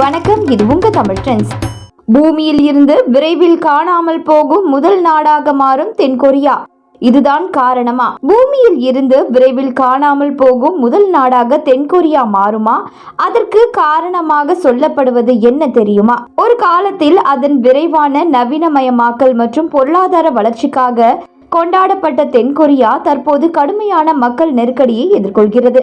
வணக்கம் இது உங்க தமிழ் ட்ரெண்ட்ஸ். பூமியில் இருந்து விரைவில் காணாமல் போகும் முதல் நாடாக மாறும் தென்கொரியா. இதுதான் காரணமா? பூமியில் இருந்து விரைவில் காணாமல் போகும் முதல் நாடாக தென்கொரியா மாறுமா? அதற்கு காரணமாக சொல்லப்படுவது என்ன தெரியுமா? ஒரு காலத்தில் அதன் விரைவான நவீனமயமாக்கல் மற்றும் பொருளாதார வளர்ச்சிக்காக கொண்டாடப்பட்ட தென்கொரியா தற்போது கடுமையான மக்கள் நெருக்கடியை எதிர்கொள்கிறது.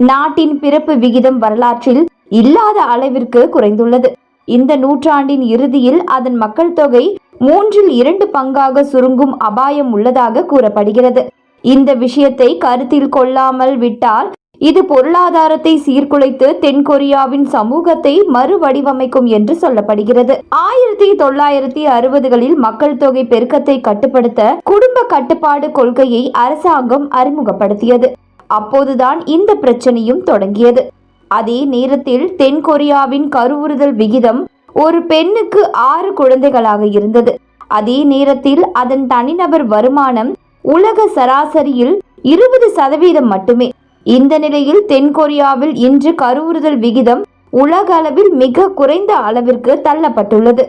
நாட்டின் பிறப்பு விகிதம் வரலாற்றில் இல்லாத அளவிற்கு குறைந்துள்ளது. இந்த நூற்றாண்டின் இறுதியில் அதன் மக்கள் தொகை மூன்றில் இரண்டு பங்காக சுருங்கும் அபாயம் உள்ளதாக கூறப்படுகிறது. இந்த விஷயத்தை கருத்தில் கொள்ளாமல் விட்டால் இது பொருளாதாரத்தை சீர்குலைத்து தென்கொரியாவின் சமூகத்தை மறுவடிவமைக்கும் என்று சொல்லப்படுகிறது. ஆயிரத்தி தொள்ளாயிரத்தி அறுபதுகளில் மக்கள் தொகை பெருக்கத்தை கட்டுப்படுத்த குடும்ப கட்டுப்பாடு கொள்கையை அரசாங்கம் அறிமுகப்படுத்தியது. அப்போதுதான் இந்த பிரச்சனையும் தொடங்கியது. அதே நேரத்தில் தென்கொரியாவின் கருவுறுதல் விகிதம் ஒரு பெண்ணுக்கு ஆறு குழந்தைகளாக இருந்தது. அதே நேரத்தில் அதன் தனிநபர் வருமானம் உலக சராசரியில் இருபது சதவீதம் மட்டுமே. இந்த நிலையில் தென்கொரியாவில் இன்று கருவுறுதல் விகிதம் உலக அளவில் மிக குறைந்த அளவிற்கு தள்ளப்பட்டுள்ளது.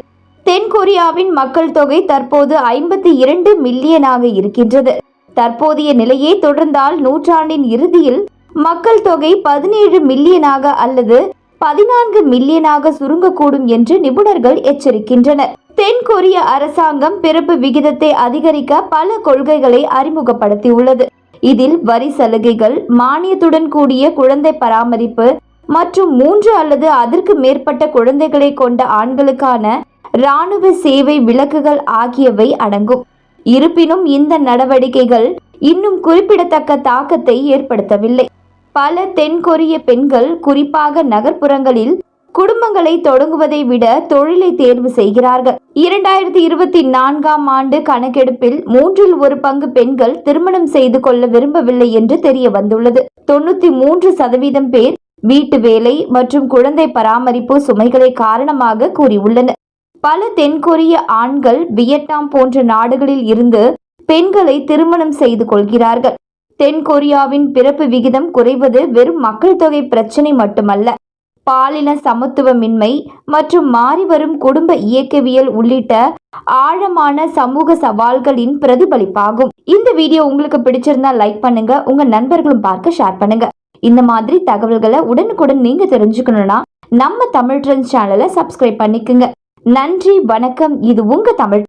தென்கொரியாவின் மக்கள் தொகை தற்போது ஐம்பத்தி இரண்டு மில்லியனாக இருக்கின்றது. தற்போதைய நிலையே தொடர்ந்தால் நூற்றாண்டின் இறுதியில் மக்கள் தொகை பதினேழு மில்லியனாக அல்லது பதினான்கு மில்லியனாக சுருங்கக்கூடும் என்று நிபுணர்கள் எச்சரிக்கின்றனர். தென்கொரிய அரசாங்கம் பிறப்பு விகிதத்தை அதிகரிக்க பல கொள்கைகளை அறிமுகப்படுத்தியுள்ளது. இதில் வரி சலுகைகள் மானியத்துடன் கூடிய குழந்தை பராமரிப்பு மற்றும் மூன்று அல்லது அதற்கு மேற்பட்ட குழந்தைகளை கொண்ட ஆண்களுக்கான இராணுவ சேவை விலக்குகள் ஆகியவை அடங்கும். இருப்பினும் இந்த நடவடிக்கைகள் இன்னும் குறிப்பிடத்தக்க தாக்கத்தை ஏற்படுத்தவில்லை. பல தென்கொரிய பெண்கள் குறிப்பாக நகர்ப்புறங்களில் குடும்பங்களை தொடங்குவதை விட தொழிலை தேர்வு செய்கிறார்கள். இரண்டாயிரத்தி இருபத்தி நான்காம் ஆண்டு கணக்கெடுப்பில் மூன்றில் ஒரு பங்கு பெண்கள் திருமணம் செய்து கொள்ள விரும்பவில்லை என்று தெரிய வந்துள்ளது. தொண்ணூத்தி மூன்று சதவீதம் பேர் வீட்டு வேலை மற்றும் குழந்தை பராமரிப்பு சுமைகளை காரணமாக கூறியுள்ளனர். பல தென்கொரிய ஆண்கள் வியட்நாம் போன்ற நாடுகளில் இருந்து பெண்களை திருமணம் செய்து கொள்கிறார்கள். தென்கொரியாவின் பிறப்பு விகிதம் குறைவது வெறும் மக்கள் தொகை பிரச்சனை மட்டுமல்ல. பாலின சமத்துவமின்மை மற்றும் மாறிவரும் குடும்ப இயக்கவியல் உள்ளிட்ட ஆழமான சமூக சவால்களின் பிரதிபலிப்பாகும். இந்த வீடியோ உங்களுக்கு பிடிச்சிருந்தா லைக் பண்ணுங்க உங்க நண்பர்களும் பார்க்க ஷேர் பண்ணுங்க. இந்த மாதிரி தகவல்களை உடனுக்குடன் நீங்க தெரிஞ்சுக்கணும்னா நம்ம தமிழ் ட்ரெண்ட்ஸ் சேனலை சப்ஸ்கிரைப் பண்ணிக்கோங்க. நன்றி வணக்கம். இது உங்க தமிழ்